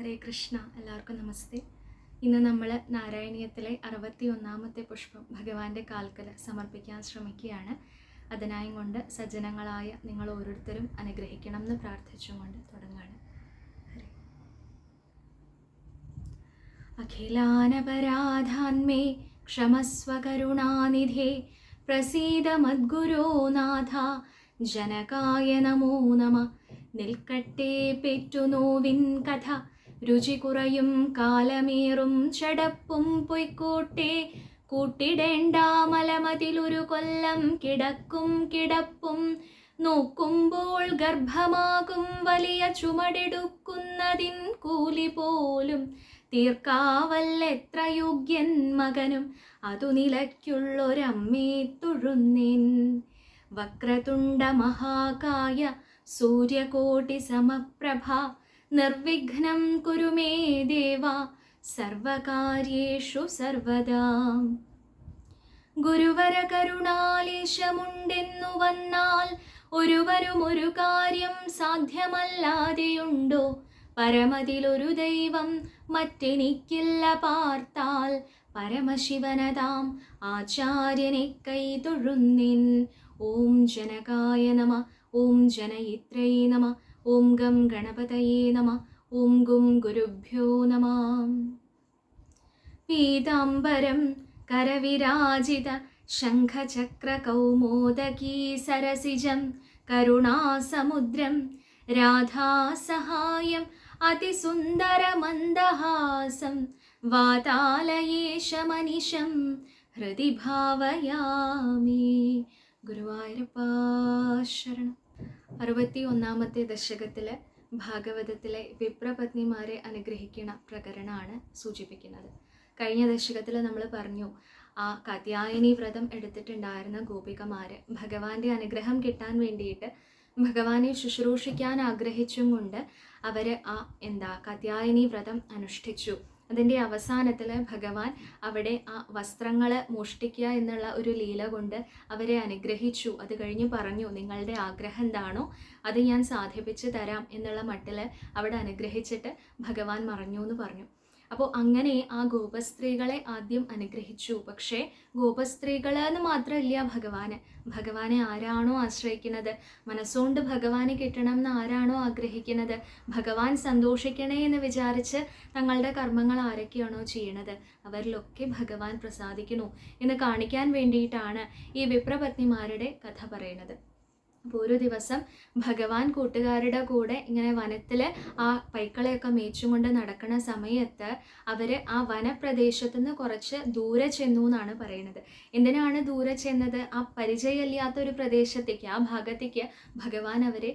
ഹരേ കൃഷ്ണ എല്ലാവർക്കും നമസ്തേ. ഇന്ന് നമ്മൾ നാരായണീയത്തിലെ അറുപത്തി ഒന്നാമത്തെ പുഷ്പം ഭഗവാന്റെ കാൽക്കൽ സമർപ്പിക്കാൻ ശ്രമിക്കുകയാണ്. അതിനായും കൊണ്ട് സജ്ജനങ്ങളായ നിങ്ങൾ ഓരോരുത്തരും അനുഗ്രഹിക്കണം എന്ന് പ്രാർത്ഥിച്ചുകൊണ്ട് തുടങ്ങുകയാണ് ഹരേ. അഖിലാനപരാധാന്മേ ക്ഷമസ്വ കരുണാനിധേ പ്രസീദ മദ്ഗുരോ നാഥ ജനകായ നമോ നമ. നിൽക്കട്ടെ പെറ്റുനോവിൻ കഥ. രുചി കുറയും കാലമേറും ചടപ്പും പൊയ്ക്കോട്ടെ. കൂട്ടിടേണ്ട മലമതിലൊരു കൊല്ലം കിടക്കും കിടപ്പും. നോക്കുമ്പോൾ ഗർഭമാകും വലിയ ചുമടെടുക്കുന്നതിൻ കൂലി പോലും. തീർക്കാവല്ലെത്ര യോഗ്യൻ മകനും അതു നിലയ്ക്കുള്ളൊരമ്മേ തുഴുന്നിൻ. വക്രതുണ്ട മഹാകായ സൂര്യകോടി സമപ്രഭ നിർവിഘ്നം കുരു മേ ദേവ സർവകാര്യേഷു സർവദാ. ഗുരുവര കരുണാലേശമുണ്ടെന്നു വന്നാൽ ഒരുവരും ഒരു കാര്യം സാധ്യമല്ലാതെയുണ്ടോ? പരമതിലൊരു ദൈവം മറ്റെനിക്കില്ല പാർത്താൽ പരമശിവനതാം ആചാര്യനെ കൈതൊഴുന്നിൻ ഓം ജനകായ നമ ഓം ജനയിത്രൈ നമ ഓം ഗം ഗണപതയേ നമ. ഓം ഗും ഗുരുഭ്യോ നമ. പീതാംബരം കരവിരാജിത ശംഖചക്രകൗമോദകീ സരസിജം. കരുണാസമുദ്രം രാധാസഹായം അതിസുന്ദരമന്ദഹാസം വാതാലയേശമനിശം ഹൃദി ഭാവയാമി ഗുരുവായൂരപ്പ ശരണം. അറുപത്തി ഒന്നാമത്തെ ദശകത്തിലെ ഭാഗവതത്തിലെ വിപ്രപത്നിമാരെ അനുഗ്രഹിക്കുന്ന പ്രകരണമാണ് സൂചിപ്പിക്കുന്നത്. കഴിഞ്ഞ ദശകത്തിൽ നമ്മൾ പറഞ്ഞു ആ കത്യായനി വ്രതം എടുത്തിട്ടുണ്ടായിരുന്ന ഗോപികമാര് ഭഗവാന്റെ അനുഗ്രഹം കിട്ടാൻ വേണ്ടിയിട്ട് ഭഗവാനെ ശുശ്രൂഷിക്കാൻ ആഗ്രഹിച്ചും കൊണ്ട് അവർ ആ എന്താ കത്യായനി വ്രതം അനുഷ്ഠിച്ചു. അതിന്റെ അവസാനത്തിൽ ഭഗവാൻ അവിടെ ആ വസ്ത്രങ്ങൾ മോഷ്ടിക്കുക എന്നുള്ള ഒരു ലീല കൊണ്ട് അവരെ അനുഗ്രഹിച്ചു. അത് കഴിഞ്ഞ് പറഞ്ഞു നിങ്ങളുടെ ആഗ്രഹം എന്താണോ അത് ഞാൻ സാധിപ്പിച്ച് തരാം എന്നുള്ള മട്ടിൽ അവിടെ അനുഗ്രഹിച്ചിട്ട് ഭഗവാൻ മറഞ്ഞു എന്ന് പറഞ്ഞു. അപ്പോൾ അങ്ങനെ ആ ഗോപസ്ത്രീകളെ ആദ്യം അനുഗ്രഹിച്ചു. പക്ഷേ ഗോപസ്ത്രീകൾ എന്ന് മാത്രമല്ല ഭഗവാന്. ഭഗവാനെ ആരാണോ ആശ്രയിക്കുന്നത്? മനസ്സുകൊണ്ട് ഭഗവാനെ കിട്ടണം എന്ന് ആരാണോ ആഗ്രഹിക്കുന്നത്? ഭഗവാൻ സന്തോഷിക്കണേ എന്ന് വിചാരിച്ച് തങ്ങളുടെ കർമ്മങ്ങൾ ആരൊക്കെയാണോ ചെയ്യണത്? അവരിലൊക്കെ ഭഗവാൻ പ്രസാദിക്കുന്നു എന്ന് കാണിക്കാൻ വേണ്ടിയിട്ടാണ് ഈ വിപ്രപത്നിമാരുടെ കഥ പറയുന്നത്. അപ്പോൾ ഒരു ദിവസം ഭഗവാൻ കൂട്ടുകാരുടെ കൂടെ ഇങ്ങനെ വനത്തിൽ ആ പൈക്കളെയൊക്കെ മേച്ചുകൊണ്ട് നടക്കുന്ന സമയത്ത് അവർ ആ വനപ്രദേശത്തു നിന്ന് കുറച്ച് ദൂരെ ചെന്നു എന്നാണ് പറയുന്നത്. എന്തിനാണ് ദൂരെ ചെന്നത്? ആ പരിചയമില്ലാത്ത ഒരു പ്രദേശത്തേക്ക് ആ ഭാഗത്തേക്ക് ഭഗവാൻ അവരെ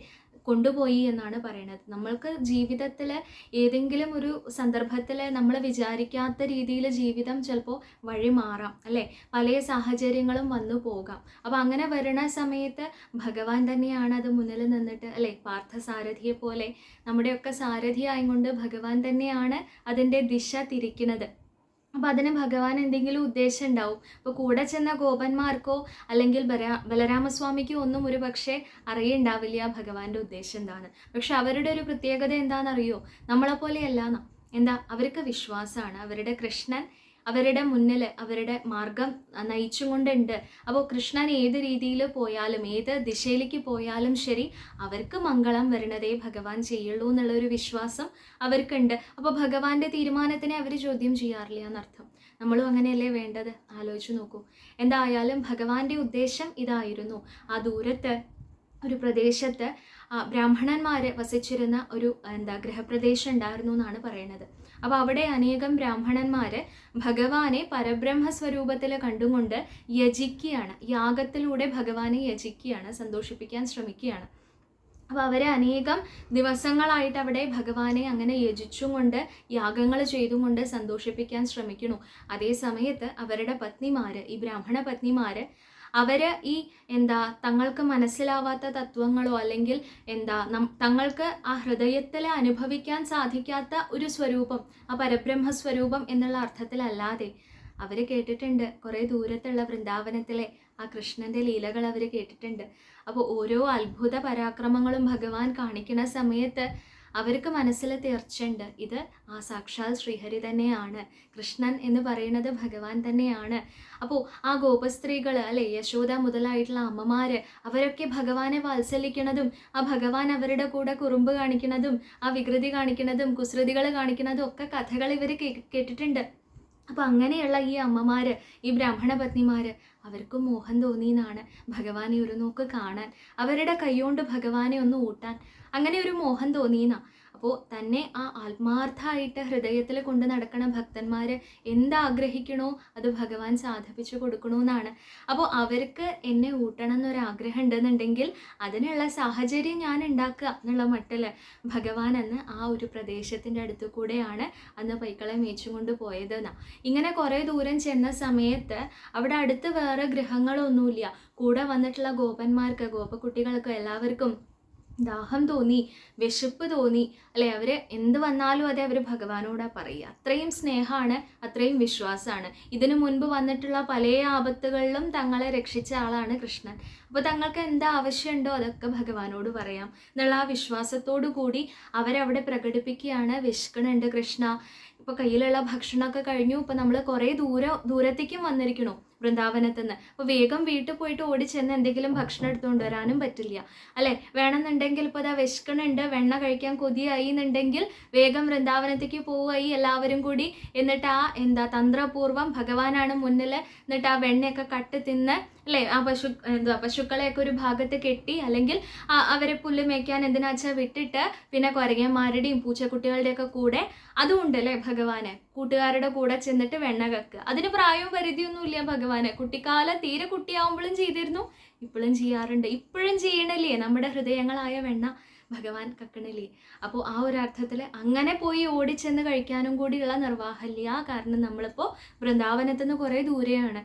കൊണ്ടുപോയി എന്നാണ് പറയുന്നത് നമ്മൾക്ക് ജീവിതത്തിൽ ഏതെങ്കിലും ഒരു സന്ദർഭത്തിൽ നമ്മൾ വിചാരിക്കാത്ത രീതിയിൽ ജീവിതം ചിലപ്പോൾ വഴി മാറാം അല്ലേ? പല സാഹചര്യങ്ങളും വന്നു പോകാം. അപ്പോൾ അങ്ങനെ വരുന്ന സമയത്ത് ഭഗവാൻ തന്നെയാണ് അത് മുന്നിൽ നിന്നിട്ട് അല്ലേ? പാർത്ഥസാരഥിയെ പോലെ നമ്മുടെയൊക്കെ സാരഥി ആയതുകൊണ്ട് ഭഗവാൻ തന്നെയാണ് അതിന്റെ ദിശ തിരിക്കുന്നത് അപ്പം അതിന് ഭഗവാൻ എന്തെങ്കിലും ഉദ്ദേശം ഉണ്ടാവും. അപ്പോൾ കൂടെ ചെന്ന ഗോപന്മാർക്കോ അല്ലെങ്കിൽ ബല ബലരാമസ്വാമിക്കോ ഒന്നും ഒരു പക്ഷേ അറിയുണ്ടാവില്ല ഭഗവാന്റെ ഉദ്ദേശം എന്താണ്. പക്ഷെ അവരുടെ ഒരു പ്രത്യേകത എന്താണെന്നറിയോ? നമ്മളെപ്പോലെയല്ല എന്താ? അവർക്ക് വിശ്വാസമാണ്. അവരുടെ കൃഷ്ണൻ അവരുടെ മുന്നിൽ അവരുടെ മാർഗം നയിച്ചും കൊണ്ടുണ്ട് അപ്പോൾ കൃഷ്ണൻ ഏത് രീതിയിൽ പോയാലും ഏത് ദിശയിലേക്ക് പോയാലും ശരി അവർക്ക് മംഗളം വരണതേ ഭഗവാൻ ചെയ്യുള്ളൂ എന്നുള്ള ഒരു വിശ്വാസം അവർക്കുണ്ട്. അപ്പോൾ ഭഗവാന്റെ തീരുമാനത്തിനെ അവർ ചോദ്യം ചെയ്യാറില്ല എന്നർത്ഥം. നമ്മളും അങ്ങനെയല്ലേ വേണ്ടത്? ആലോചിച്ച് നോക്കൂ. എന്തായാലും ഭഗവാന്റെ ഉദ്ദേശം ഇതായിരുന്നു. ആ ദൂരത്ത് ഒരു പ്രദേശത്ത് ബ്രാഹ്മണന്മാർ വസിച്ചിരുന്ന ഒരു എന്താ ഗൃഹപ്രദേശം ഉണ്ടായിരുന്നു എന്നാണ് പറയുന്നത് അപ്പോൾ അവിടെ അനേകം ബ്രാഹ്മണന്മാർ ഭഗവാനെ പരബ്രഹ്മ സ്വരൂപത്തിൽ കണ്ടുകൊണ്ട് യജിക്കുകയാണ്. യാഗത്തിലൂടെ ഭഗവാനെ യജിക്കുകയാണ് സന്തോഷിപ്പിക്കാൻ ശ്രമിക്കുകയാണ്. അപ്പോൾ അവരെ അനേകം ദിവസങ്ങളായിട്ട് അവിടെ ഭഗവാനെ അങ്ങനെ യജിച്ചും കൊണ്ട് യാഗങ്ങൾ ചെയ്തും കൊണ്ട് സന്തോഷിപ്പിക്കാൻ ശ്രമിക്കുന്നു. അതേ സമയത്ത് അവരുടെ പത്നിമാർ ഈ ബ്രാഹ്മണ പത്നിമാർ അവർ ഈ എന്താ തങ്ങൾക്ക് മനസ്സിലാവാത്ത തത്വങ്ങളോ അല്ലെങ്കിൽ എന്താ തങ്ങൾക്ക് ആ ഹൃദയത്തിൽ അനുഭവിക്കാൻ സാധിക്കാത്ത ഒരു സ്വരൂപം ആ പരബ്രഹ്മ സ്വരൂപം എന്നുള്ള അർത്ഥത്തിലല്ലാതെ അവർ കേട്ടിട്ടുണ്ട്. കുറേ ദൂരത്തുള്ള വൃന്ദാവനത്തിലെ ആ കൃഷ്ണന്റെ ലീലകൾ അവർ കേട്ടിട്ടുണ്ട്. അപ്പോൾ ഓരോ അത്ഭുത പരാക്രമങ്ങളും ഭഗവാൻ കാണിക്കുന്ന സമയത്ത് അവർക്ക് മനസ്സിൽ തീർച്ചയുണ്ട്. ഇത് ആ സാക്ഷാൽ ശ്രീഹരി തന്നെയാണ്. കൃഷ്ണൻ എന്ന് പറയുന്നത് ഭഗവാൻ തന്നെയാണ്. അപ്പോൾ ആ ഗോപസ്ത്രീകൾ അല്ലെ യശോദ മുതലായിട്ടുള്ള അമ്മമാര് അവരൊക്കെ ഭഗവാനെ വാത്സല്യിക്കണതും ആ ഭഗവാൻ അവരുടെ കൂടെ കുറുമ്പ് കാണിക്കണതും ആ വികൃതി കാണിക്കണതും കുസൃതികൾ കാണിക്കണതും ഒക്കെ കഥകൾ ഇവർ കേട്ടിട്ടുണ്ട്. അപ്പം അങ്ങനെയുള്ള ഈ അമ്മമാര് ഈ ബ്രാഹ്മണ പത്നിമാര് അവർക്കും മോഹം തോന്നിയെന്നാണ് ഭഗവാനെ ഒരു നോക്ക് കാണാൻ. അവരുടെ കൈകൊണ്ട് ഭഗവാനെ ഒന്ന് ഊട്ടാൻ. അങ്ങനെ ഒരു മോഹം തോന്നിയെന്നാ? അപ്പോൾ തന്നെ ആ ആത്മാർത്ഥമായിട്ട് ഹൃദയത്തിൽ കൊണ്ട് നടക്കണ ഭക്തന്മാർ എന്താഗ്രഹിക്കണോ അത് ഭഗവാൻ സാധിപ്പിച്ചു കൊടുക്കണമെന്നാണ് അപ്പോൾ അവർക്ക് എന്നെ ഊട്ടണം എന്നൊരാഗ്രഹം ഉണ്ടെന്നുണ്ടെങ്കിൽ അതിനുള്ള സാഹചര്യം ഞാൻ ഉണ്ടാക്കുക എന്നുള്ള മട്ടിൽ ഭഗവാൻ അന്ന് ആ ഒരു പ്രദേശത്തിന്റെ അടുത്ത് കൂടെയാണ് അന്ന് പൈക്കളെ മേച്ചുകൊണ്ട് പോയത് ഇങ്ങനെ കുറേ ദൂരം ചെന്ന സമയത്ത് അവിടെ അടുത്ത് വേറെ ഗ്രഹങ്ങളൊന്നുമില്ല കൂടെ വന്നിട്ടുള്ള ഗോപന്മാർക്ക് ഗോപക്കുട്ടികൾക്ക് എല്ലാവർക്കും ദാഹം തോന്നി വിശപ്പ് തോന്നി. അല്ലെ അവർ എന്ത് വന്നാലും അതെ അവർ ഭഗവാനോടാ പറയുക. അത്രയും സ്നേഹമാണ് അത്രയും വിശ്വാസമാണ്. ഇതിനു മുൻപ് വന്നിട്ടുള്ള പല ആപത്തുകളിലും തങ്ങളെ രക്ഷിച്ച ആളാണ് കൃഷ്ണൻ. അപ്പോൾ തങ്ങൾക്ക് എന്താ ആവശ്യമുണ്ടോ അതൊക്കെ ഭഗവാനോട് പറയാം. എന്നുള്ള ആ വിശ്വാസത്തോടു കൂടി അവരവിടെ പ്രകടിപ്പിക്കുകയാണ്. വിശക്കണുണ്ട് കൃഷ്ണ. ഇപ്പോൾ കയ്യിലുള്ള ഭക്ഷണമൊക്കെ കഴിഞ്ഞു. ഇപ്പോൾ നമ്മൾ കുറേ ദൂര ദൂരത്തേക്കും വന്നിരിക്കണു. വൃന്ദാവനത്തിൽ നിന്ന് അപ്പോൾ വേഗം വീട്ടിൽ പോയിട്ട് ഓടി ചെന്ന് എന്തെങ്കിലും ഭക്ഷണം എടുത്തുകൊണ്ട് വരാനും പറ്റില്ല. അല്ലേ? വേണമെന്നുണ്ടെങ്കിൽ ഇപ്പോൾ അതാ വിശക്കണുണ്ട് വെണ്ണ കഴിക്കാൻ കൊതിയായി എന്നുണ്ടെങ്കിൽ വേഗം വൃന്ദാവനത്തേക്ക് പോവുകയായി എല്ലാവരും കൂടി. എന്നിട്ട് ആ എന്താ തന്ത്രപൂർവം ഭഗവാനാണ് മുന്നിൽ എന്നിട്ട് ആ വെണ്ണയൊക്കെ കട്ട് തിന്ന് അല്ലേ? ആ പശു എന്താ പശുക്കളെയൊക്കെ ഒരു ഭാഗത്ത് കെട്ടി അല്ലെങ്കിൽ അവരെ പുല്ല് മേയ്ക്കാൻ എന്തിനാച്ചാ വിട്ടിട്ട് പിന്നെ കുരങ്ങന്മാരുടെയും പൂച്ചക്കുട്ടികളുടെയൊക്കെ കൂടെ അതും ഉണ്ടല്ലേ ഭഗവാന്? കൂട്ടുകാരുടെ കൂടെ ചെന്നിട്ട് വെണ്ണ കക്കുക അതിന് പ്രായവും പരിധിയൊന്നുമില്ല ഭഗവാന്. കുട്ടിക്കാലം തീരെ കുട്ടിയാവുമ്പോഴും ചെയ്തിരുന്നു ഇപ്പോഴും ചെയ്യാറുണ്ട്. ഇപ്പോഴും ചെയ്യണല്ലേ? നമ്മുടെ ഹൃദയങ്ങളായ വെണ്ണ ഭഗവാൻ കക്കണില്ലേ? അപ്പോൾ ആ ഒരു അർത്ഥത്തിൽ അങ്ങനെ പോയി ഓടിച്ചെന്ന് കഴിക്കാനും കൂടിയുള്ള നിർവാഹമില്ല. കാരണം നമ്മളിപ്പോൾ വൃന്ദാവനത്തിൽ നിന്ന് കുറേ ദൂരെയാണ്.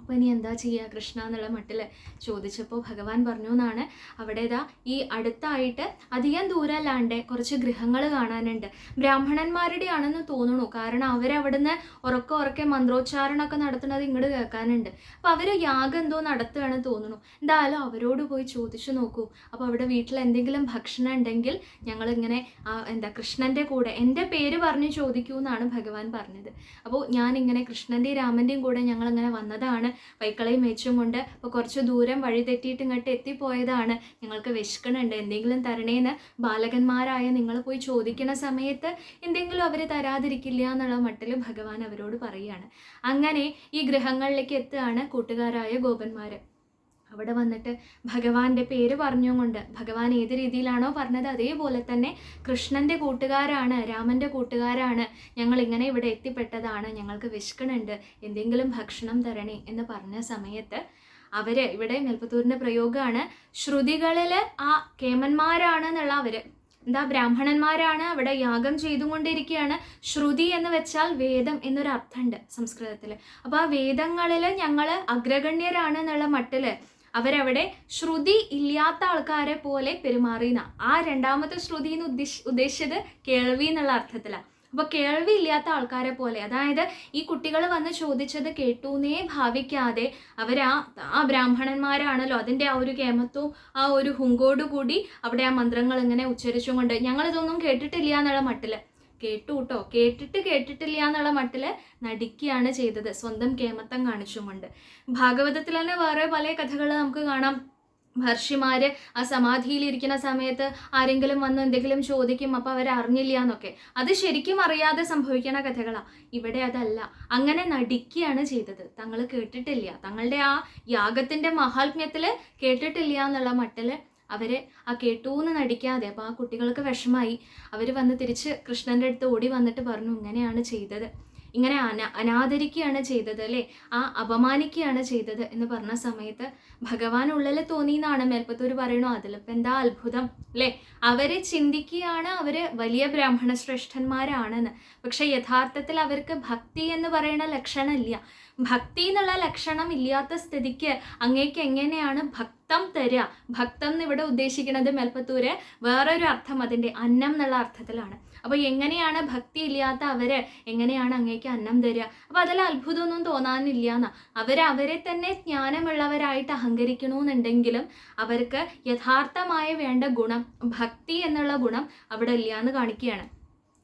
അപ്പോൾ ഇനി എന്താ ചെയ്യുക കൃഷ്ണ എന്നുള്ള മട്ടിൽ ചോദിച്ചപ്പോൾ ഭഗവാൻ പറഞ്ഞു എന്നാണ് അവിടെ ഈ അടുത്തായിട്ട് അധികം ദൂരമല്ലാണ്ട് കുറച്ച് ഗൃഹങ്ങൾ കാണാനുണ്ട്. ബ്രാഹ്മണന്മാരുടെ ആണെന്ന് തോന്നുന്നു കാരണം അവരവിടുന്ന് ഉറക്കം ഉറക്കെ മന്ത്രോച്ചാരണമൊക്കെ നടത്തുന്നത് ഇങ്ങോട്ട് കേൾക്കാനുണ്ട്. അപ്പോൾ അവർ യാഗം എന്തോ നടത്തുകയാണ് തോന്നുന്നു എന്തായാലും അവരോട് പോയി ചോദിച്ചു നോക്കൂ. അപ്പോൾ അവിടെ വീട്ടിൽ എന്തെങ്കിലും ഭക്ഷണം ഉണ്ടെങ്കിൽ ഞങ്ങളിങ്ങനെ എന്താ കൃഷ്ണന്റെ കൂടെ എന്റെ പേര് പറഞ്ഞ് ചോദിക്കൂ എന്നാണ് ഭഗവാൻ പറഞ്ഞത്. അപ്പോൾ ഞാനിങ്ങനെ കൃഷ്ണന്റെയും രാമന്റെയും കൂടെ ഞങ്ങളിങ്ങനെ വന്നതാണ്. പൈക്കളയും മേച്ചും കൊണ്ട് അപ്പോൾ കുറച്ച് ദൂരം വഴി തെറ്റിയിട്ട് ഇങ്ങോട്ട് എത്തിപ്പോയതാണ്. ഞങ്ങൾക്ക് വിശക്കണുണ്ട് എന്തെങ്കിലും തരണേന്ന് ബാലകന്മാരായ നിങ്ങൾ പോയി ചോദിക്കുന്ന സമയത്ത് എന്തെങ്കിലും അവർ തരാതിരിക്കില്ല എന്നുള്ള മട്ടിൽ ഭഗവാൻ അവരോട് പറയുകയാണ് അങ്ങനെ ഈ ഗ്രഹങ്ങളിലേക്ക് എത്തുകയാണ് കൂട്ടുകാരായ ഗോപന്മാർ അവിടെ വന്നിട്ട് ഭഗവാന്റെ പേര് പറഞ്ഞുകൊണ്ട് ഭഗവാൻ ഏത് രീതിയിലാണോ പറഞ്ഞത് അതേപോലെ തന്നെ കൃഷ്ണന്റെ കൂട്ടുകാരാണ് രാമന്റെ കൂട്ടുകാരാണ് ഞങ്ങൾ ഇങ്ങനെ ഇവിടെ എത്തിപ്പെട്ടതാണ് ഞങ്ങൾക്ക് വിശക്കണുണ്ട് എന്തെങ്കിലും ഭക്ഷണം തരണേ എന്ന് പറഞ്ഞ സമയത്ത് അവർ ഇവിടെ മെൽപ്പത്തൂരിന്റെ പ്രയോഗമാണ് ശ്രുതികളിൽ ആ കേമന്മാരാണ് എന്നുള്ള അവർ. എന്താ ബ്രാഹ്മണന്മാരാണ് അവിടെ യാഗം ചെയ്തുകൊണ്ടിരിക്കുകയാണ് ശ്രുതി എന്ന് വെച്ചാൽ വേദം എന്നൊരു അർത്ഥമുണ്ട് സംസ്കൃതത്തിൽ അപ്പോൾ ആ വേദങ്ങളിൽ ഞങ്ങൾ അഗ്രഗണ്യരാണ് എന്നുള്ള മട്ടിൽ അവരവിടെ ശ്രുതി ഇല്ലാത്ത ആൾക്കാരെ പോലെ പെരുമാറിയെന്ന. ആ രണ്ടാമത്തെ ശ്രുതി എന്ന് ഉദ്ദേശ ഉദ്ദേശിച്ചത് കേൾവി എന്നുള്ള അർത്ഥത്തിലാണ് അപ്പൊ കേൾവി ഇല്ലാത്ത ആൾക്കാരെ പോലെ അതായത് ഈ കുട്ടികൾ വന്ന് ചോദിച്ചത് കേട്ടൂന്നേ ഭാവിക്കാതെ അവരാ ആ ബ്രാഹ്മണന്മാരാണല്ലോ അതിന്റെ ആ ഒരു കേമത്വവും ആ ഒരു ഹുങ്കോടു കൂടി അവിടെ ആ മന്ത്രങ്ങൾ ഇങ്ങനെ ഉച്ചരിച്ചുകൊണ്ട് ഞങ്ങളിതൊന്നും കേട്ടിട്ടില്ല എന്നുള്ള മട്ടിൽ. കേട്ടു കേട്ടോ കേട്ടിട്ട് കേട്ടിട്ടില്ല എന്നുള്ള മട്ടിൽ നടിക്കുകയാണ് ചെയ്തത്. സ്വന്തം കേമത്തം കാണിച്ചുകൊണ്ട്. ഭാഗവതത്തിൽ തന്നെ വേറെ പല കഥകൾ നമുക്ക് കാണാം. മഹർഷിമാര് ആ സമാധിയിൽ ഇരിക്കുന്ന സമയത്ത് ആരെങ്കിലും വന്ന് എന്തെങ്കിലും ചോദിക്കും അപ്പോൾ അവർ അറിഞ്ഞില്ല എന്നൊക്കെ അത് ശരിക്കും അറിയാതെ സംഭവിക്കുന്ന കഥകളാ. ഇവിടെ അതല്ല. അങ്ങനെ നടിക്കുകയാണ് ചെയ്തത്. തങ്ങൾ കേട്ടിട്ടില്ല. തങ്ങളുടെ ആ യാഗത്തിന്റെ മഹാത്മ്യത്തിൽ കേട്ടിട്ടില്ല എന്നുള്ള മട്ടിൽ അവർ ആ കേട്ടൂന്ന് നടിക്കാതെ അപ്പോൾ ആ കുട്ടികൾക്ക് വിഷമായി. അവർ വന്ന് തിരിച്ച് കൃഷ്ണന്റെ അടുത്ത് ഓടി വന്നിട്ട് പറഞ്ഞു ഇങ്ങനെയാണ് ചെയ്തത്. ഇങ്ങനെ അന അനാദരിക്കുകയാണ് ചെയ്തത് അല്ലേ? ആ അപമാനിക്കുകയാണ് ചെയ്തത്. എന്ന് പറഞ്ഞ സമയത്ത് ഭഗവാൻ ഉള്ളിൽ തോന്നിയെന്നാണ് മേൽപ്പത്തൂർ പറയണു അതിലിപ്പോൾ എന്താ അത്ഭുതം അല്ലേ? അവരെ ചിന്തിക്കുകയാണ് അവർ വലിയ ബ്രാഹ്മണ ശ്രേഷ്ഠന്മാരാണെന്ന് പക്ഷെ യഥാർത്ഥത്തിൽ അവർക്ക് ഭക്തി എന്ന് പറയുന്ന ലക്ഷണമില്ല. ഭക്തി എന്നുള്ള ലക്ഷണം ഇല്ലാത്ത സ്ഥിതിക്ക് അങ്ങേക്ക് എങ്ങനെയാണ് ഭക്തം തരിക ഭക്തം എന്ന് ഇവിടെ ഉദ്ദേശിക്കുന്നത് മെൽപ്പത്തൂര് വേറൊരു അർത്ഥം അതിന്റെ അന്നം എന്നുള്ള അർത്ഥത്തിലാണ്. അപ്പോൾ എങ്ങനെയാണ് ഭക്തി ഇല്ലാത്ത അവർ എങ്ങനെയാണ് അങ്ങേക്ക് അന്നം തരിക അപ്പോൾ അതിൽ അത്ഭുതമൊന്നും തോന്നാനില്ല എന്നാ അവരെ തന്നെ ജ്ഞാനമുള്ളവരായിട്ട് അഹങ്കരിക്കണമെന്നുണ്ടെങ്കിലും അവർക്ക് യഥാർത്ഥമായ വേണ്ട ഗുണം ഭക്തി എന്നുള്ള ഗുണം അവിടെ ഇല്ല എന്ന് കാണിക്കുകയാണ്.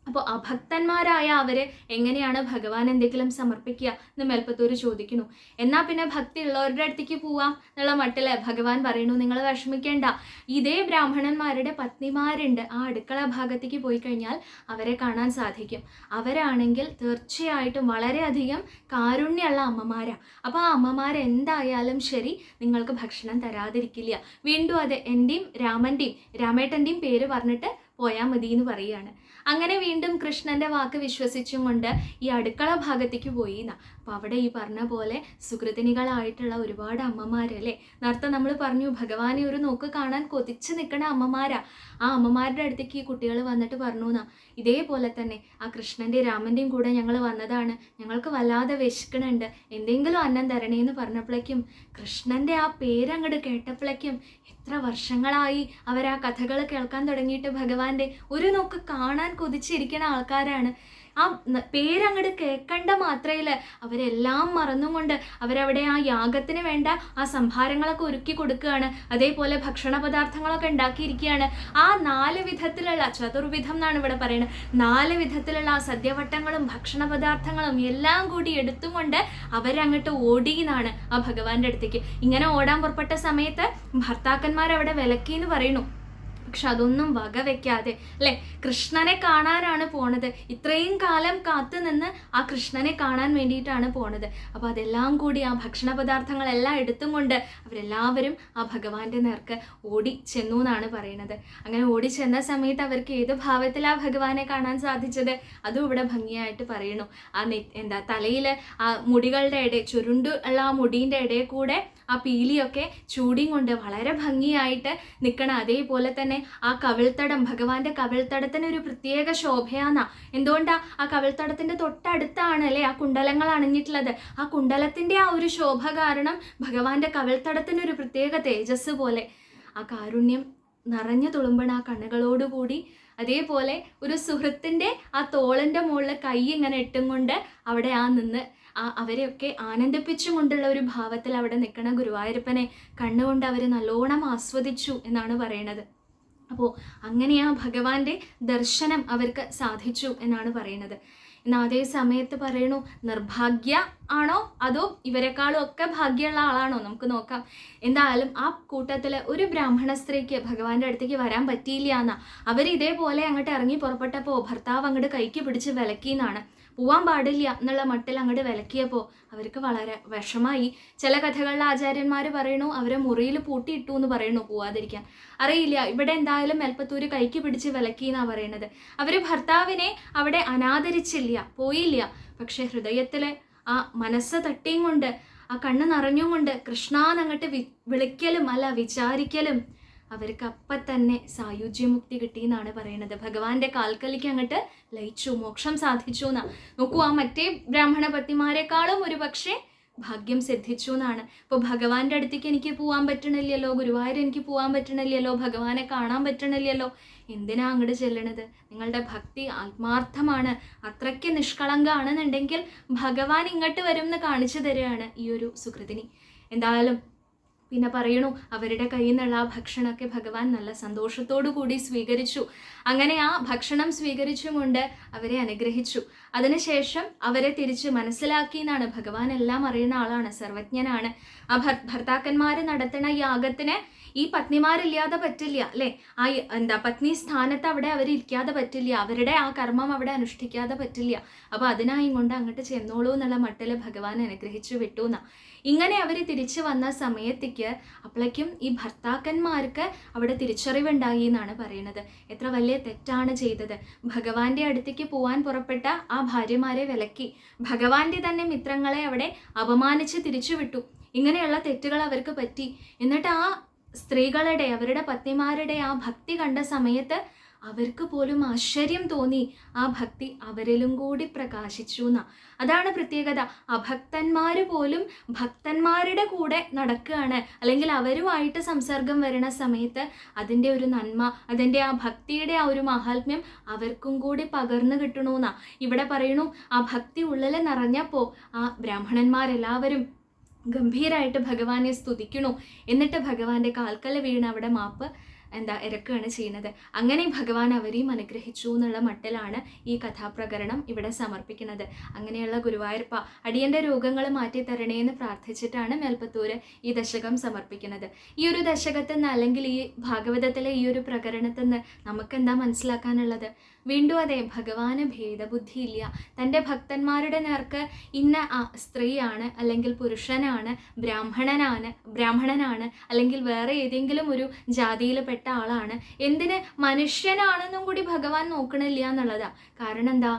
അപ്പോൾ അഭക്തന്മാരായ അവർ എങ്ങനെയാണ് ഭഗവാൻ എന്തെങ്കിലും സമർപ്പിക്കുക എന്ന് മേൽപ്പത്തൂർ ചോദിക്കുന്നു. എന്നാൽ പിന്നെ ഭക്തി ഉള്ളവരുടെ അടുത്തേക്ക് പോവാം എന്നുള്ള മട്ടിൽ ഭഗവാൻ പറയുന്നു നിങ്ങൾ വിഷമിക്കേണ്ട. ഇതേ ബ്രാഹ്മണന്മാരുടെ പത്നിമാരുണ്ട്. ആ അടുക്കള ഭാഗത്തേക്ക് പോയി കഴിഞ്ഞാൽ അവരെ കാണാൻ സാധിക്കും. അവരാണെങ്കിൽ തീർച്ചയായിട്ടും വളരെയധികം കാരുണ്യമുള്ള അമ്മമാരാ. അപ്പോൾ ആ അമ്മമാർ എന്തായാലും ശരി നിങ്ങൾക്ക് ഭക്ഷണം തരാതിരിക്കില്ല. വീണ്ടും അതെ എന്റെയും രാമന്റെയും രാമേട്ടന്റെയും പേര് പറഞ്ഞിട്ട് പോയാൽ മതി എന്ന് പറയുകയാണ്. അങ്ങനെ വീണ്ടും കൃഷ്ണന്റെ വാക്ക് വിശ്വസിച്ചും കൊണ്ട് ഈ അടുക്കള ഭാഗത്തേക്ക് പോയി എന്നാ അപ്പൊ അവിടെ ഈ പറഞ്ഞ പോലെ സുഹൃതിനികളായിട്ടുള്ള ഒരുപാട് അമ്മമാരല്ലേ? നേരത്തെ നമ്മൾ പറഞ്ഞു ഭഗവാനെ ഒരു നോക്ക് കാണാൻ കൊതിച്ച് നിൽക്കണ അമ്മമാരാ. ആ അമ്മമാരുടെ അടുത്തേക്ക് ഈ കുട്ടികൾ വന്നിട്ട് പറഞ്ഞു എന്നാ ഇതേപോലെ തന്നെ ആ കൃഷ്ണന്റെ രാമന്റെയും കൂടെ ഞങ്ങൾ വന്നതാണ്. ഞങ്ങൾക്ക് വല്ലാതെ വിശക്കണുണ്ട്. എന്തെങ്കിലും അന്നം തരണേ എന്ന് പറഞ്ഞപ്പോഴേക്കും കൃഷ്ണന്റെ ആ പേരങ്ങട് കേട്ടപ്പോഴേക്കും എത്ര വർഷങ്ങളായി അവർ ആ കഥകൾ കേൾക്കാൻ തുടങ്ങിയിട്ട് ഭഗവാന്റെ ഒരു നോക്ക് കാണാൻ കൊതിച്ചിരിക്കുന്ന ആൾക്കാരാണ്. ആ പേരങ്ങോട്ട് പേരങ്ങട് മാത്രമേ മാത്രയിൽ അവരെല്ലാം മറന്നുകൊണ്ട് അവരവിടെ ആ യാഗത്തിന് വേണ്ട ആ സംഭാരങ്ങളൊക്കെ ഒരുക്കി കൊടുക്കുകയാണ് അതേപോലെ ഭക്ഷണ പദാർത്ഥങ്ങളൊക്കെ ഉണ്ടാക്കിയിരിക്കുകയാണ് ആ നാല് വിധത്തിലുള്ള ചതുർവിധം എന്നാണ് ഇവിടെ പറയുന്നത് നാല് വിധത്തിലുള്ള ആ സദ്യവട്ടങ്ങളും ഭക്ഷണ പദാർത്ഥങ്ങളും എല്ലാം കൂടി എടുത്തുകൊണ്ട് അവരങ്ങോട്ട് ഓടി എന്നാണ് ആ ഭഗവാന്റെ അടുത്തേക്ക്. ഇങ്ങനെ ഓടാൻ പുറപ്പെട്ട സമയത്ത് ഭർത്താക്കന്മാർ അവിടെ വിലക്കി എന്ന് പറയുന്നു. പക്ഷെ അതൊന്നും വകവെക്കാതെ അല്ലെ? കൃഷ്ണനെ കാണാനാണ് പോണത്. ഇത്രയും കാലം കാത്തു നിന്ന് ആ കൃഷ്ണനെ കാണാൻ വേണ്ടിയിട്ടാണ് പോണത്. അപ്പോൾ അതെല്ലാം കൂടി ആ ഭക്ഷണ പദാർത്ഥങ്ങളെല്ലാം എടുത്തും കൊണ്ട് അവരെല്ലാവരും ആ ഭഗവാന്റെ നേർക്ക് ഓടി ചെന്നു എന്നാണ് പറയുന്നത്. അങ്ങനെ ഓടി ചെന്ന സമയത്ത് അവർക്ക് ഏത് ഭാവത്തിൽ ആ ഭഗവാനെ കാണാൻ സാധിച്ചത്? അതും ഇവിടെ ഭംഗിയായിട്ട് പറയുന്നു. ആ എന്താ തലയിൽ ആ മുടികളുടെ ഇടയിൽ ചുരുണ്ട് ഉള്ള ആ മുടീന്റെ ഇടയിൽ കൂടെ ആ പീലിയൊക്കെ ചൂടിയും കൊണ്ട് വളരെ ഭംഗിയായിട്ട് നിൽക്കണം അതേപോലെ തന്നെ ആ കവിൾത്തടം ഭഗവാന്റെ കവിൾത്തടത്തിന് ഒരു പ്രത്യേക ശോഭയാന്നാ. എന്തുകൊണ്ടാ? ആ കവിൾത്തടത്തിന്റെ തൊട്ടടുത്താണ് അല്ലേ? ആ കുണ്ടലങ്ങൾ അണിഞ്ഞിട്ടുള്ളത്. ആ കുണ്ടലത്തിന്റെ ആ ഒരു ശോഭ കാരണം ഭഗവാന്റെ കവിൾത്തടത്തിന് ഒരു പ്രത്യേക തേജസ് പോലെ. ആ കാരുണ്യം നിറഞ്ഞു തുളുമ്പണ ആ കണ്ണുകളോടുകൂടി അതേപോലെ ഒരു സുഹൃത്തിന്റെ ആ തോളിന്റെ മുകളിൽ കൈ ഇങ്ങനെ ഇട്ടും കൊണ്ട് അവിടെ ആ നിന്ന് അവരെയൊക്കെ ആനന്ദിപ്പിച്ചും കൊണ്ടുള്ള ഒരു ഭാവത്തിൽ അവിടെ നിൽക്കുന്ന ഗുരുവായൂരപ്പനെ കണ്ണുകൊണ്ട് അവർ നല്ലോണം ആസ്വദിച്ചു എന്നാണ് പറയണത്. അപ്പോൾ അങ്ങനെ ആ ഭഗവാന്റെ ദർശനം അവർക്ക് സാധിച്ചു എന്നാണ് പറയുന്നത് എന്നാൽ അതേ സമയത്ത് പറയണു നിർഭാഗ്യ ആണോ അതോ ഇവരെക്കാളും ഒക്കെ ഭാഗ്യമുള്ള ആളാണോ? നമുക്ക് നോക്കാം. എന്തായാലും ആ കൂട്ടത്തിൽ ഒരു ബ്രാഹ്മണ സ്ത്രീക്ക് ഭഗവാന്റെ അടുത്തേക്ക് വരാൻ പറ്റിയില്ല എന്നാ. അവർ ഇതേപോലെ അങ്ങോട്ട് ഇറങ്ങി പുറപ്പെട്ടപ്പോൾ ഭർത്താവ് അങ്ങോട്ട് കൈക്ക് പിടിച്ച് വിലക്കിന്നാണ് പോവാൻ പാടില്ല എന്നുള്ള മട്ടിൽ അങ്ങോട്ട് വിലക്കിയപ്പോൾ അവർക്ക് വളരെ വിഷമായി. ചില കഥകളിലെ ആചാര്യന്മാർ പറയണു അവരെ മുറിയിൽ പൂട്ടിയിട്ടു എന്ന് പറയണു പോവാതിരിക്കാൻ. അറിയില്ല ഇവിടെ എന്തായാലും മെൽപ്പത്തൂര് കൈക്ക് പിടിച്ച് വിലക്കി എന്നാണ് പറയണത്. അവർ ഭർത്താവിനെ അവിടെ അനാദരിച്ചില്ല പോയില്ല. പക്ഷെ ഹൃദയത്തിലെ ആ മനസ്സ് തട്ടിയും കൊണ്ട് ആ കണ്ണ് നിറഞ്ഞും കൊണ്ട് കൃഷ്ണാന്നങ്ങട്ട് വി വിളിക്കലും അല്ല വിചാരിക്കലും. അവർക്ക് അപ്പം തന്നെ സായുജ്യമുക്തി കിട്ടി എന്നാണ് പറയുന്നത്. ഭഗവാന്റെ കാൽക്കലിക്ക് അങ്ങോട്ട് ലയിച്ചു മോക്ഷം സാധിച്ചു എന്നാ. നോക്കൂ ആ മറ്റേ ബ്രാഹ്മണ പത്തിമാരെക്കാളും ഒരു പക്ഷേ ഭാഗ്യം സിദ്ധിച്ചു എന്നാണ്. ഇപ്പോൾ ഭഗവാന്റെ അടുത്തേക്ക് എനിക്ക് പോകാൻ പറ്റണില്ലല്ലോ ഗുരുവായൂർ എനിക്ക് പോകാൻ പറ്റണില്ലല്ലോ ഭഗവാനെ കാണാൻ പറ്റണില്ലല്ലോ. എന്തിനാ അങ്ങോട്ട് ചെല്ലണത്? നിങ്ങളുടെ ഭക്തി ആത്മാർത്ഥമാണ്. അത്രയ്ക്ക് നിഷ്കളങ്കാണെന്നുണ്ടെങ്കിൽ ഭഗവാൻ ഇങ്ങോട്ട് വരും എന്ന് കാണിച്ചു തരികയാണ് ഈ ഒരു സുഹൃത്തിനി എന്തായാലും പിന്നെ പറയണു അവരുടെ കയ്യിൽ നിന്നുള്ള ആ ഭക്ഷണമൊക്കെ ഭഗവാൻ നല്ല സന്തോഷത്തോടു കൂടി സ്വീകരിച്ചു. അങ്ങനെ ആ ഭക്ഷണം സ്വീകരിച്ചുകൊണ്ട് അവരെ അനുഗ്രഹിച്ചു. അതിനുശേഷം അവരെ തിരിച്ച് മനസ്സിലാക്കി എന്നാണ് ഭഗവാൻ എല്ലാം അറിയുന്ന ആളാണ് സർവജ്ഞനാണ്. ആ ഭർ ഭർത്താക്കന്മാർ നടത്തുന്ന യാഗത്തിന് ഈ പത്നിമാരില്ലാതെ പറ്റില്ല അല്ലേ? ആ എന്താ പത്നി സ്ഥാനത്ത് അവിടെ അവർ ഇരിക്കാതെ പറ്റില്ല അവരുടെ ആ കർമ്മം അവിടെ അനുഷ്ഠിക്കാതെ പറ്റില്ല. അപ്പോൾ അതിനായി കൊണ്ട് അങ്ങോട്ട് ചെന്നോളൂ എന്നുള്ള മട്ടിൽ ഭഗവാൻ അനുഗ്രഹിച്ചു വിട്ടു എന്നാ ഇങ്ങനെ അവർ തിരിച്ചു വന്ന സമയത്തേക്ക് അപ്പോഴേക്കും ഈ ഭർത്താക്കന്മാർക്ക് അവിടെ തിരിച്ചറിവുണ്ടായി എന്നാണ് പറയുന്നത് എത്ര വലിയ തെറ്റാണ് ചെയ്തത്. ഭഗവാന്റെ അടുത്തേക്ക് പോവാൻ പുറപ്പെട്ട ആ ഭാര്യമാരെ വിലക്കി. ഭഗവാന്റെ തന്നെ മിത്രങ്ങളെ അവിടെ അപമാനിച്ച് തിരിച്ചുവിട്ടു ഇങ്ങനെയുള്ള തെറ്റുകൾ അവർക്ക് പറ്റി. എന്നിട്ട് ആ സ്ത്രീകളുടെ അവരുടെ പത്നിമാരുടെ ആ ഭക്തി കണ്ട സമയത്ത് അവർക്ക് പോലും ആശ്ചര്യം തോന്നി. ആ ഭക്തി അവരിലും കൂടി പ്രകാശിച്ചു എന്നാ. അതാണ് പ്രത്യേകത. അഭക്തന്മാർ പോലും ഭക്തന്മാരുടെ കൂടെ നടക്കുകയാണ്. അല്ലെങ്കിൽ അവരുമായിട്ട് സംസർഗം വരുന്ന സമയത്ത് അതിന്റെ ഒരു നന്മ അതിന്റെ ആ ഭക്തിയുടെ ആ ഒരു മഹാത്മ്യം അവർക്കും കൂടി പകർന്നു കിട്ടണമെന്നാ ഇവിടെ പറയണു ആ ഭക്തി ഉള്ളിൽ നിറഞ്ഞപ്പോൾ ആ ബ്രാഹ്മണന്മാരെല്ലാവരും ഗംഭീരമായിട്ട് ഭഗവാനെ സ്തുതിക്കണു. എന്നിട്ട് ഭഗവാന്റെ കാൽക്കല വീണ് അവിടെ മാപ്പ് എന്താ ഇറക്കുകയാണ് ചെയ്യുന്നത്. അങ്ങനെ ഭഗവാൻ അവരെയും അനുഗ്രഹിച്ചു എന്നുള്ള മട്ടിലാണ് ഈ കഥാപ്രകരണം ഇവിടെ സമർപ്പിക്കുന്നത്. അങ്ങനെയുള്ള ഗുരുവായൂരപ്പ അടിയന്റെ രോഗങ്ങൾ മാറ്റി തരണേ എന്ന് പ്രാർത്ഥിച്ചിട്ടാണ് മേൽപ്പത്തൂര് ഈ ദശകം സമർപ്പിക്കുന്നത്. ഈ ഒരു ദശകത്തിൽ നിന്ന് അല്ലെങ്കിൽ ഈ ഭാഗവതത്തിലെ ഈ ഒരു പ്രകരണത്തിൽ നിന്ന് നമുക്ക് എന്താ മനസ്സിലാക്കാനുള്ളത്? വീണ്ടും അതെ ഭഗവാന് ഭേദബുദ്ധിയില്ല. തന്റെ ഭക്തന്മാരുടെ നേർക്ക് ഇന്ന സ്ത്രീയാണ് അല്ലെങ്കിൽ പുരുഷനാണ് ബ്രാഹ്മണനാണ് ബ്രാഹ്മണനാണ് അല്ലെങ്കിൽ വേറെ ഏതെങ്കിലും ഒരു ജാതിയിൽപ്പെട്ട ആളാണ് എന്തിന് മനുഷ്യനാണെന്നും കൂടി ഭഗവാൻ നോക്കണില്ല എന്നുള്ളതാ. കാരണം എന്താ?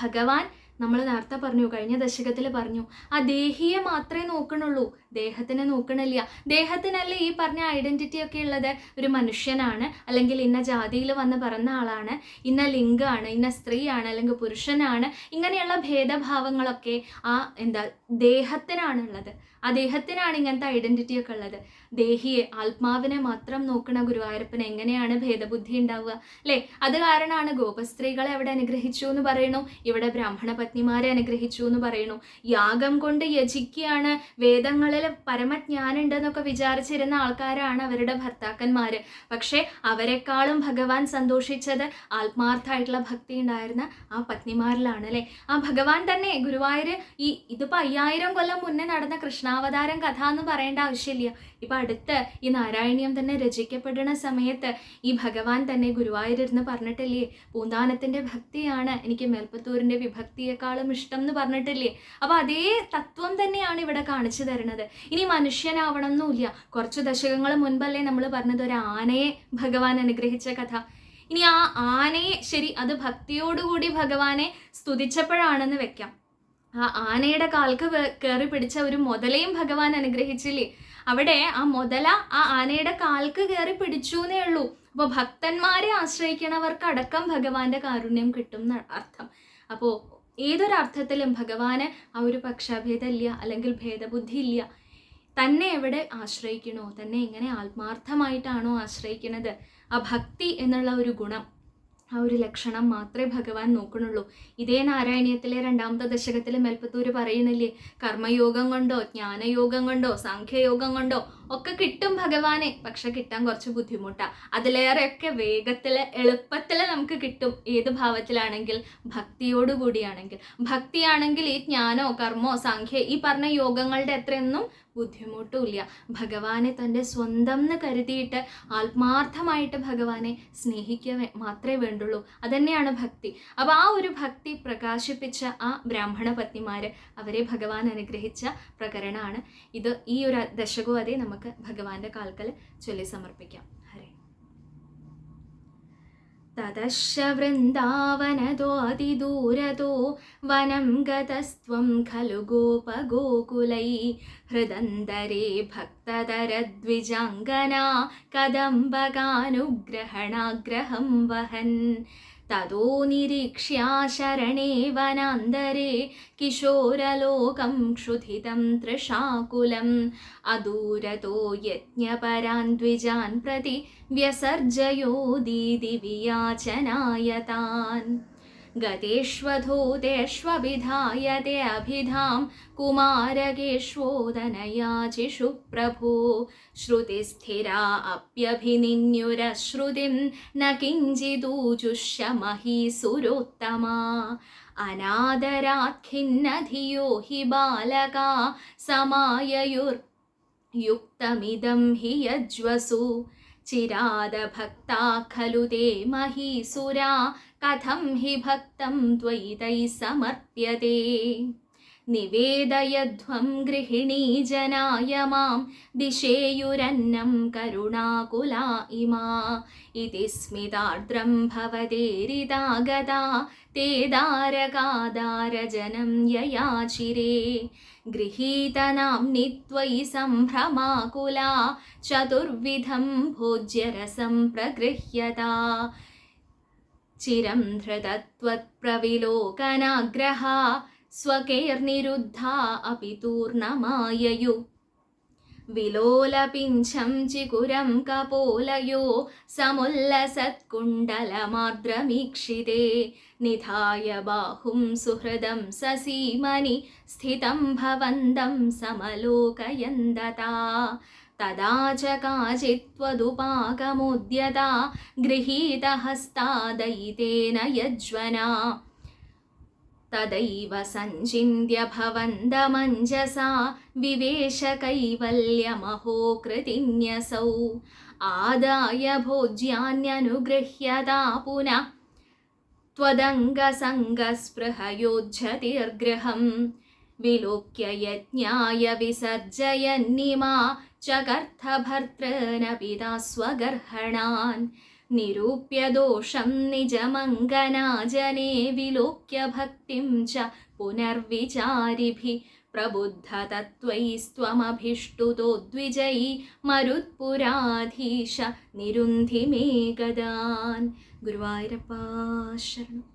ഭഗവാൻ നമ്മൾ നേരത്തെ പറഞ്ഞു കഴിഞ്ഞ ദശകത്തിൽ പറഞ്ഞു ആ ദേഹിയെ മാത്രമേ നോക്കണുള്ളൂ. ദേഹത്തിനെ നോക്കണില്ല. ദേഹത്തിനല്ല ഈ പറഞ്ഞ ഐഡന്റിറ്റി ഒക്കെ ഉള്ളത്? ഒരു മനുഷ്യനാണ് അല്ലെങ്കിൽ ഇന്ന ജാതിയിൽ വന്ന് പിറന്ന ആളാണ് ഇന്ന ലിംഗമാണ് ഇന്ന സ്ത്രീയാണ് അല്ലെങ്കിൽ പുരുഷനാണ് ഇങ്ങനെയുള്ള ഭേദഭാവങ്ങളൊക്കെ ആ എന്താ ദേഹത്തിനാണുള്ളത്. ആ ദേഹത്തിനാണ് ഇങ്ങനത്തെ ഐഡന്റിറ്റി ഒക്കെ ഉള്ളത്. ദേഹിയെ ആത്മാവിനെ മാത്രം നോക്കണ ഗുരുവായൂരപ്പന് എങ്ങനെയാണ് ഭേദബുദ്ധി ഉണ്ടാവുക? അല്ലേ? അത് കാരണമാണ് ഗോപസ്ത്രീകളെ അവിടെ അനുഗ്രഹിച്ചു എന്ന് പറയണു ഇവിടെ ബ്രാഹ്മണ പത്നിമാരെ അനുഗ്രഹിച്ചു എന്ന് പറയണു യാഗം കൊണ്ട് യജിക്കുകയാണ് വേദങ്ങളിൽ പരമജ്ഞാനം ഉണ്ടെന്നൊക്കെ വിചാരിച്ചിരുന്ന ആൾക്കാരാണ് അവരുടെ ഭർത്താക്കന്മാർ പക്ഷേ അവരെക്കാളും ഭഗവാൻ സന്തോഷിച്ചത് ആത്മാർത്ഥമായിട്ടുള്ള ഭക്തി ഉണ്ടായിരുന്ന ആ പത്നിമാരിലാണ് അല്ലേ ആ ഭഗവാൻ തന്നെ ഗുരുവായൂര് ഈ ഇതിപ്പോ അയ്യായിരം കൊല്ലം മുന്നേ നടന്ന കൃഷ്ണാവതാരം കഥ എന്ന് പറയേണ്ട ആവശ്യമില്ല. ഇപ്പൊ അടുത്ത് ഈ നാരായണീയം തന്നെ രചിക്കപ്പെടുന്ന സമയത്ത് ഈ ഭഗവാൻ തന്നെ ഗുരുവായൂരിരുന്ന് പറഞ്ഞിട്ടില്ലേ പൂന്താനത്തിന്റെ ഭക്തിയാണ് എനിക്ക് മേൽപ്പത്തൂരിന്റെ വിഭക്തിയെക്കാളും ഇഷ്ടം എന്ന് പറഞ്ഞിട്ടില്ലേ? അപ്പോൾ അതേ തത്വം തന്നെയാണ് ഇവിടെ കാണിച്ചു തരുന്നത്. ഇനി മനുഷ്യനാവണം എന്നുമില്ല കുറച്ച് ദശകങ്ങൾ മുൻപല്ലേ നമ്മൾ പറഞ്ഞത് ഒരു ആനയെ ഭഗവാൻ അനുഗ്രഹിച്ച കഥ. ഇനി ആ ആനയെ ശരി അത് ഭക്തിയോടുകൂടി ഭഗവാനെ സ്തുതിച്ചപ്പോഴാണെന്ന് വെക്കാം. ആ ആനയുടെ കാൽക്ക് കയറി പിടിച്ച ഒരു മുതലയും ഭഗവാൻ അനുഗ്രഹിച്ചില്ലേ? അവിടെ ആ മുതല ആ ആനയുടെ കാൽക്ക് കയറി പിടിച്ചു എന്നേ ഉള്ളൂ. അപ്പോൾ ഭക്തന്മാരെ ആശ്രയിക്കണവർക്ക് അടക്കം ഭഗവാന്റെ കാരുണ്യം കിട്ടും എന്ന അർത്ഥം. അപ്പോൾ ഏതൊരർത്ഥത്തിലും ഭഗവാന് ആ ഒരു പക്ഷാഭേദം ഇല്ല അല്ലെങ്കിൽ ഭേദബുദ്ധി ഇല്ല. തന്നെ എവിടെ ആശ്രയിക്കണോ തന്നെ എങ്ങനെ ആത്മാർത്ഥമായിട്ടാണോ ആശ്രയിക്കുന്നത് ആ ഭക്തി എന്നുള്ള ഒരു ഗുണം ആ ഒരു ലക്ഷണം മാത്രമേ ഭഗവാൻ നോക്കണുള്ളൂ ഇതേ നാരായണീയത്തിലെ രണ്ടാമത്തെ ദശകത്തിൽ മെൽപ്പത്തൂർ പറയുന്നില്ലേ കർമ്മയോഗം കൊണ്ടോ ജ്ഞാനയോഗം കൊണ്ടോ സാഖ്യയോഗം കൊണ്ടോ ഒക്കെ കിട്ടും ഭഗവാനെ പക്ഷെ കിട്ടാൻ കുറച്ച് ബുദ്ധിമുട്ടാ. അതിലേറെയൊക്കെ വേഗത്തിൽ എളുപ്പത്തിൽ നമുക്ക് കിട്ടും ഏത് ഭാവത്തിലാണെങ്കിൽ ഭക്തിയോടുകൂടിയാണെങ്കിൽ ഭക്തിയാണെങ്കിൽ ഈ ജ്ഞാനോ കർമ്മോ സംഖ്യ ഈ പറഞ്ഞ യോഗങ്ങളുടെ അത്രയൊന്നും ബുദ്ധിമുട്ടുമില്ല. ഭഗവാനെ തന്റെ സ്വന്തം എന്ന് കരുതിയിട്ട് ആത്മാർത്ഥമായിട്ട് ഭഗവാനെ സ്നേഹിക്കുക മാത്രമേ വേണ്ടുള്ളൂ. അതന്നെയാണ് ഭക്തി. അപ്പോൾ ആ ഒരു ഭക്തി പ്രകാശിപ്പിച്ച ആ ബ്രാഹ്മണ പത്നിമാർ അവരെ ഭഗവാൻ അനുഗ്രഹിച്ച പ്രകരണമാണ് ഇത്. ഈ ഒരു ദശകവും അതേ നമുക്ക് ഭഗവാന്റെ കാൽക്കൽ ചൊല്ലി സമർപ്പിക്കാം. ഹരേ. തതശ്ച വൃന്ദാവനതോ വനം ഗതസ്ത്വം ഖലു ഗോപഗോകുലൈ. ഹൃദന്തരേ ഭക്തതരദ്വിജാംഗന കദംബകാനുഗ്രഹണാഗ്രഹം വഹൻ. തതോ നിരീക്ഷ്യാശരണേ വനാന്തരേ കിശോരലോകം ക്ഷുധിതം തൃഷാകുലം അദൂരതോ യജ്ഞപരാൻ ദ്വിജാൻ പ്രതി വ്യസർജയോദീതി വിയാചനായ താൻ. गतेष्वधूतेष्वभिधायते अभिधां कुमारकेष्वोदनयाचिषु प्रभो श्रुतिस्थिरा अप्यभिनिन्युरश्रुतिं न किञ्चिदूजुष्यमही सुरोत्तमा अनादरात्खिन्नधियो हि बालका समाययुर् युक्तमिदं हि यज्वसु चिरादभक्ता खलु ते महीसुरा कथं हि भक्तं त्वयि तैः समर्प्यते निवेदयध्वं गृहिणी जनाय मां दिशेयुरन्नं करुणाकुला इमा इति स्मितार्द्रं भवतेरिदागता ते दारकादारजनं ययाचिरे गृहीतनाम्नि त्वयि सम्भ्रमाकुला चतुर्विधं भोज्यरसं प्रगृह्यता ചിരം ധൃതത്വത്പ്രവിലോകനാഗ്രഹ സ്വകേർനിരുദ്ധ അപി തൂർണമായയു. വിലോലപിഞ്ചം ചികുരം കപോലയോ സമുല്ലസത്കുണ്ടലമാർദ്രമീക്ഷിതേ നിധായ ബാഹും സുഹൃദം സസീമനി സ്ഥിതം ഭവന്തം സമലോകയന്തതാ. തദാ च काचित्त्वदुपाकमुद्यता गृहीतहस्तादयितेन यज्वना तदैव सञ्चिन्त्य भवन्तमञ्जसा विवेशकैवल्यमहो कृतिन्यसौ आदाय भोज्यान्यनुगृह्यता पुनः त्वदङ्गसङ्गस्पृहयोज्झतिर्गृहं विलोक्य यज्ञाय विसर्जयन्निमा ചകർത്ഥഭർത്തനപിതാസ്വഗർഹണാൻ നിരൂപ്യ ദോഷം നിജമംഗനാജനേ വിലോക്യ ഭക്തിം ച പുനർവിചാരിഭി. പ്രബുദ്ധതത്വൈസ്ത്വമഭിഷ്ടുതോ ദ്വിജയി മരുത്പുരാധീശ നിരുന്ധിമേകദാൻ. ഗുരുവായൂരപ്പാ ശരണം.